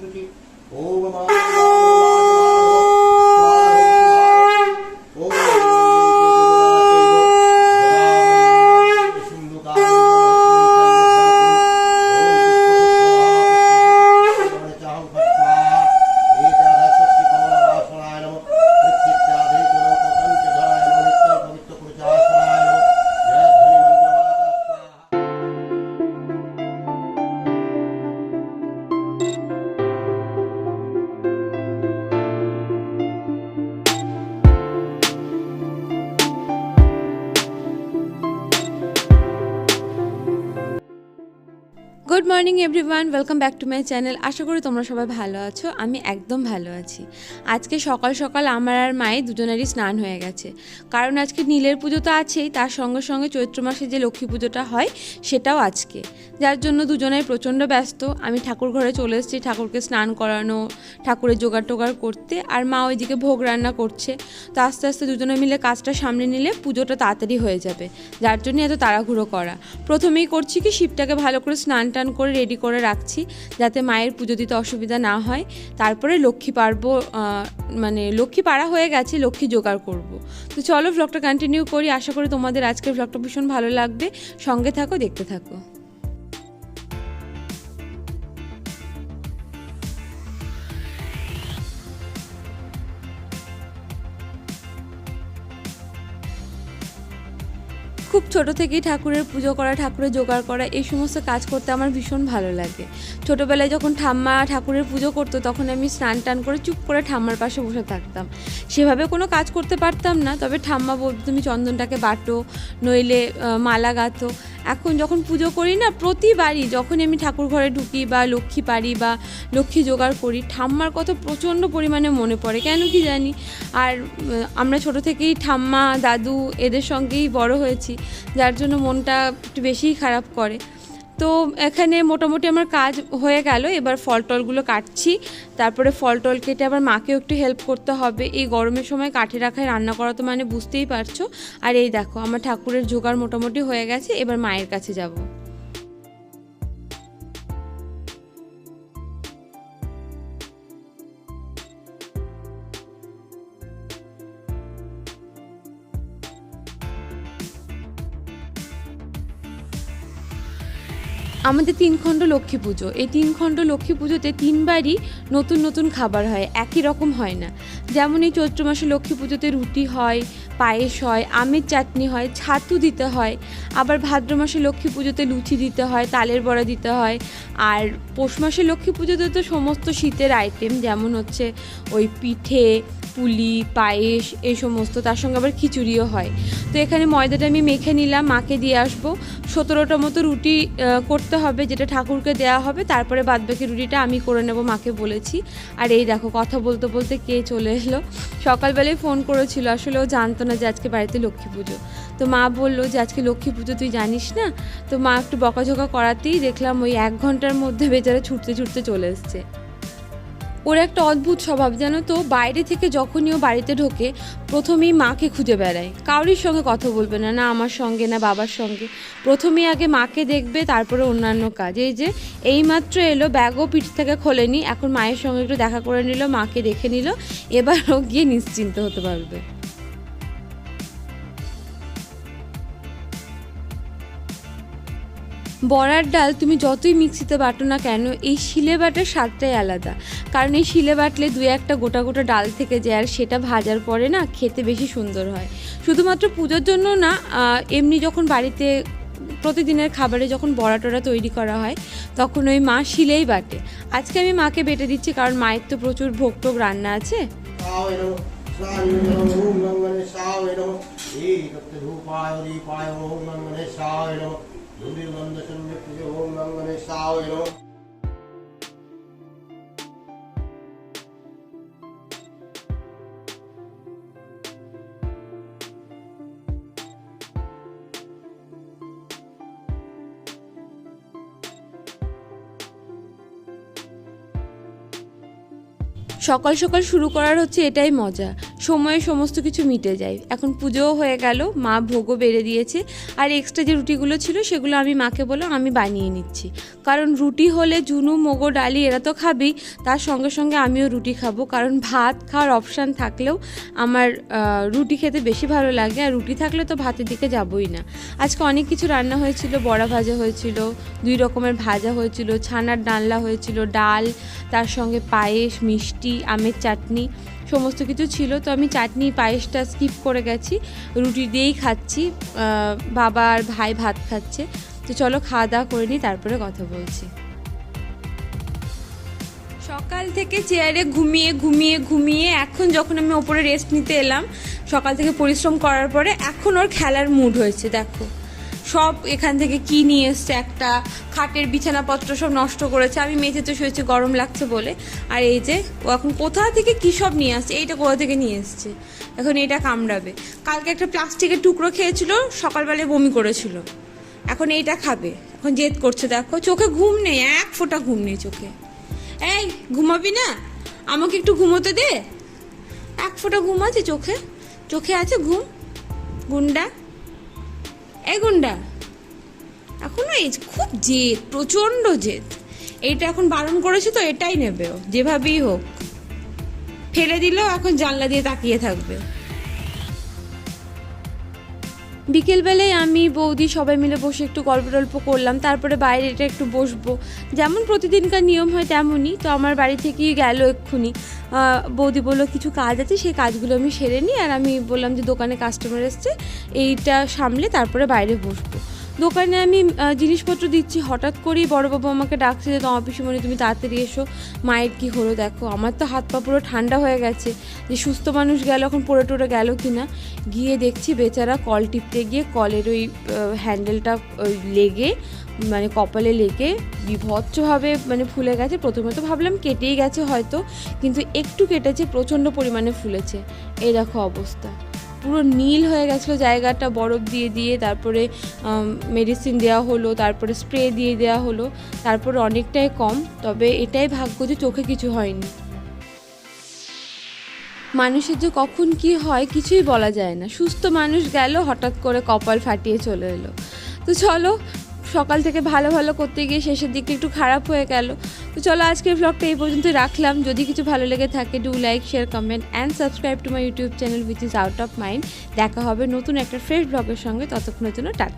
শুচি ওম মা good morning everyone welcome back to my channel আশা করি তোমরা সবাই ভালো আছো। আমি একদম ভালো আছি। আজকে সকাল সকাল আমার আর মায়ের দুজনেরই স্নান হয়ে গেছে। কারণ আজকে নীলের পুজো তো আছেই, তার সঙ্গে সঙ্গে চৈত্র মাসে যে লক্ষ্মী পুজোটা হয়, সেটাও আজকে। যার জন্য দুজনেই প্রচণ্ড ব্যস্ত। আমি ঠাকুর ঘরে চলে এসেছি, ঠাকুরকে স্নান করানো, ঠাকুরের জোগাড় টোগাড় করতে, আর মা ওইদিকে ভোগ রান্না করছে। তো আস্তে আস্তে দুজনে মিলে কাজটা সামনে নিলে পুজোটা তাড়াতাড়ি হয়ে যাবে, যার জন্য এত তাড়াহুড়ো করা। প্রথমেই করছি কি, শিবটাকে ভালো করে স্নান টান করে রেডি করে রাখছি, যাতে মায়ের পুজো দিতে অসুবিধা না হয়। তারপরে লক্ষ্মী পারব মানে লক্ষ্মী পাড়া হয়ে গেছে, লক্ষ্মী জোগাড় করব। তো চলো ভ্লগটা কন্টিনিউ করি। আশা করি তোমাদের আজকের ভ্লগটা ভীষণ ভালো লাগবে। সঙ্গে থাকো, দেখতে থাকো। খুব ছোট থেকেই ঠাকুরের পুজো করা, ঠাকুরের জোগাড় করা, এই সমস্ত কাজ করতে আমার ভীষণ ভালো লাগে। ছোটোবেলায় যখন ঠাম্মা ঠাকুরের পুজো করতো, তখন আমি স্নান টান করে চুপ করে ঠাম্মার পাশে বসে থাকতাম। সেভাবে কোনো কাজ করতে পারতাম না, তবে ঠাম্মা বলতো, তুমি চন্দনটাকে বাটো, নইলে মালা গাঁথো। এখন যখন পুজো করি না, প্রতিবারই যখন আমি ঠাকুর ঘরে ঢুকি বা লক্ষ্মী পারি বা লক্ষ্মী জোগাড় করি, ঠাম্মার কথা প্রচণ্ড পরিমাণে মনে পড়ে, কেন কি জানি? আর আমরা ছোট থেকেই ঠাম্মা, দাদু এদের সঙ্গেই বড় হয়েছি, যার জন্য মনটা একটু বেশিই খারাপ করে। তো এখানে মোটামুটি আমার কাজ হয়ে গেল। এবার ফল টলগুলো কাটছি। তারপরে ফল টল কেটে আবার মাকেও একটু হেল্প করতে হবে। এই গরমের সময় কাঠে রাখায় রান্না করা তো মানে বুঝতেই পারছ। আর এই দেখো, আমার ঠাকুরের জোগাড় মোটামুটি হয়ে গেছে। এবার মায়ের কাছে যাব। আমাদের তিন খণ্ড লক্ষ্মী পুজো। এই তিন খণ্ড লক্ষ্মী পুজোতে তিনবারই নতুন নতুন খাবার হয়, একই রকম হয় না। যেমন এই চৈত্র মাসে লক্ষ্মী পুজোতে রুটি হয়, পায়েস হয়, আমের চাটনি হয়, ছাতু দিতে হয়। আবার ভাদ্র মাসে লক্ষ্মী পুজোতে লুচি দিতে হয়, তালের বড়া দিতে হয়। আর পৌষ মাসে লক্ষ্মী পুজোতে তো সমস্ত শীতের আইটেম যেমন হচ্ছে ওই পিঠে পুলি, পায়েস এই সমস্ত, তার সঙ্গে আবার খিচুড়িও হয়। তো এখানে ময়দাটা আমি মেখে নিলাম, মাকে দিয়ে আসব। সতেরোটা মতো রুটি করতে হবে, যেটা ঠাকুরকে দেওয়া হবে, তারপরে বাদবাকি রুটিটা আমি করে নেব মাকে বলেছি। আর এই দেখো, কথা বলতে বলতে কে চলে এলো। সকালবেলায় ফোন করেছিল, আসলে ও জানতো না যে আজকে বাড়িতে লক্ষ্মী পুজো। তো মা বলল যে, আজকে লক্ষ্মী পুজো, তুই জানিস না? তো মা একটু বকাঝকা করাতেই দেখলাম ওই এক ঘণ্টার মধ্যে বেচারা ছুটতে ছুটতে চলে এসছে। ওর একটা অদ্ভুত স্বভাব, জানো তো? বাইরে থেকে যখনই ও বাড়িতে ঢোকে, প্রথমেই মাকে খুঁজে বেড়ায়। কাউরির সঙ্গে কথা বলবে না না আমার সঙ্গে, না বাবার সঙ্গে। প্রথমেই আগে মাকে দেখবে, তারপরে অন্যান্য কাজ। এই যে, এইমাত্র এলো ব্যাগও পিঠ থেকে খোলেনি। এখন মায়ের সঙ্গে একটু দেখা করে নিল, মাকে দেখে নিল। এবার ও গিয়ে নিশ্চিন্ত হতে পারবে। বড়ার ডাল তুমি যতই মিক্সিতে বাটো না কেন, এই শিলে বাটার স্বাদটাই আলাদা। কারণ এই শিলে বাটলে দু একটা গোটা গোটা ডাল থেকে যায় আর সেটা ভাজার পরে না খেতে বেশি সুন্দর হয়। শুধুমাত্র পুজোর জন্য না এমনি যখন বাড়িতে প্রতিদিনের খাবারে যখন বড়া টড়া তৈরি করা হয়, তখন ওই মা শিলেই বাটে। আজকে আমি মাকে বেটে দিচ্ছি কারণ মায়ের তো প্রচুর ভোগ টোগ রান্না আছে। सावे 눈빛 만드셨는데 그게 오는 거네 싸우이로 সকাল সকাল শুরু করার হচ্ছে এটাই মজা। সময়ে সমস্ত কিছু মিটে যায়। এখন পুজোও হয়ে গেল, মা ভোগও বেড়ে দিয়েছে। আর এক্সট্রা যে রুটিগুলো ছিল সেগুলো আমি মাকে বললাম, আমি বানিয়ে নিচ্ছি। কারণ রুটি হলে জুনু, মোগো, ডালি এরা তো খাবেই, তার সঙ্গে সঙ্গে আমিও রুটি খাব। কারণ ভাত খাওয়ার অপশান থাকলেও আমার রুটি খেতে বেশি ভালো লাগে। আর রুটি থাকলে তো ভাতের দিকে যাবই না। আজকে অনেক কিছু রান্না হয়েছিল, বড়া ভাজা হয়েছিল, দুই রকমের ভাজা হয়েছিল, ছানার ডালনা হয়েছিল, ডাল, তার সঙ্গে পায়েস, মিষ্টি আমের চাটনি, সমস্ত কিছু ছিল। তো আমি চাটনি পায়েসটা স্কিপ করে গেছি। রুটি দিয়েই খাচ্ছি। বাবা আর ভাই ভাত খাচ্ছে। তো চলো খাওয়া দাওয়া করে নিই, তারপরে কথা বলছি। সকাল থেকে চেয়ারে ঘুমিয়ে ঘুমিয়ে ঘুমিয়ে এখন যখন আমি ওপরে রেস্ট নিতে এলাম, সকাল থেকে পরিশ্রম করার পরে এখন ওর খেলার মুড হয়েছে, দেখো। সব এখান থেকে কি নিয়ে এসছে একটা, খাটের বিছানাপত্র সব নষ্ট করেছে, আমি মেঝেতে শুয়েছি, গরম লাগছে বলে। আর এই যে, ও এখন কোথা থেকে কী সব নিয়ে আসছে, এইটা কোথা থেকে নিয়ে এসছে? এখন এটা কামড়াবে। কালকে একটা প্লাস্টিকের টুকরো খেয়েছিল, সকালবেলায় বমি করেছিল। এখন এইটা খাবে, এখন জেদ করছে, দেখো, চোখে ঘুম নেই, এক ফোঁটা ঘুম নেই চোখে। এই, ঘুমাবি না? আমাকে একটু ঘুমোতে দে। এক ফোঁটা ঘুম আছে চোখে চোখে আছে ঘুম। গুন্ডা। এই গুন্ডা, এখনও এই খুব জেদ, প্রচণ্ড জেদ। এইটা এখন বারণ করেছে তো এটাই নেবে ও, যেভাবেই হোক। ফেলে দিলেও এখন জানলা দিয়ে তাকিয়ে থাকবে। বিকেলবেলায় আমি বৌদি সবাই মিলে বসে একটু গল্প টল্প করলাম, তারপরে বাইরে এটা একটু বসবো। যেমন প্রতিদিনকার নিয়ম হয় তেমনই, তো আমার বাড়ি থেকেই গেল এক্ষুনি। বৌদি বলল, কিছু কাজ আছে, সেই কাজগুলো আমি সেরে নিই। আর আমি বললাম যে, দোকানে কাস্টমার এসছে, এইটা সামলে তারপরে বাইরে বসবো। দোকানে আমি জিনিসপত্র দিচ্ছি। হঠাৎ করেই বড়বাবু আমাকে ডাকছে যে, তোমার পিসুমণি তুমি তাড়াতাড়ি এসো। মায়ের কি হলো দেখো। আমার তো হাত পা পুরো ঠান্ডা হয়ে গেছে যে, সুস্থ মানুষ গেল এখন পড়ে টরে গেল কি না গিয়ে দেখছি বেচারা কল টিপতে গিয়ে কলের ওই হ্যান্ডেলটা লেগে মানে কপালে লেগে বিভৎসভাবে মানে ফুলে গেছে। প্রথমে তো ভাবলাম কেটেই গেছে হয়তো, কিন্তু একটু কেটেছে, প্রচণ্ড পরিমাণে ফুলেছে। এই দেখো অবস্থা। পুরো নীল হয়ে গেছিল জায়গাটা, বরফ দিয়ে দিয়ে, তারপরে মেডিসিন দেওয়া হলো, তারপরে স্প্রে দিয়ে দেওয়া হলো, তারপরে অনেকটাই কম, তবে এটাই ভাগ্য যে চোখে কিছু হয়নি। মানুষের যে কখন কি হয় কিছুই বলা যায় না। সুস্থ মানুষ গেল, হঠাৎ করে কপাল ফাটিয়ে চলে এলো। তো চলো, সকাল থেকে ভালো ভালো করতে গিয়ে শেষের দিকে একটু খারাপ হয়ে গেল। তো চলো আজকের ব্লগটা এই পর্যন্ত রাখলাম। যদি কিছু ভালো লেগে থাকে do like share comment and subscribe to my YouTube channel which is out of mind দেখা হবে নতুন একটা ফ্রেশ ব্লগের সঙ্গে। ততক্ষণের জন্য টাটা।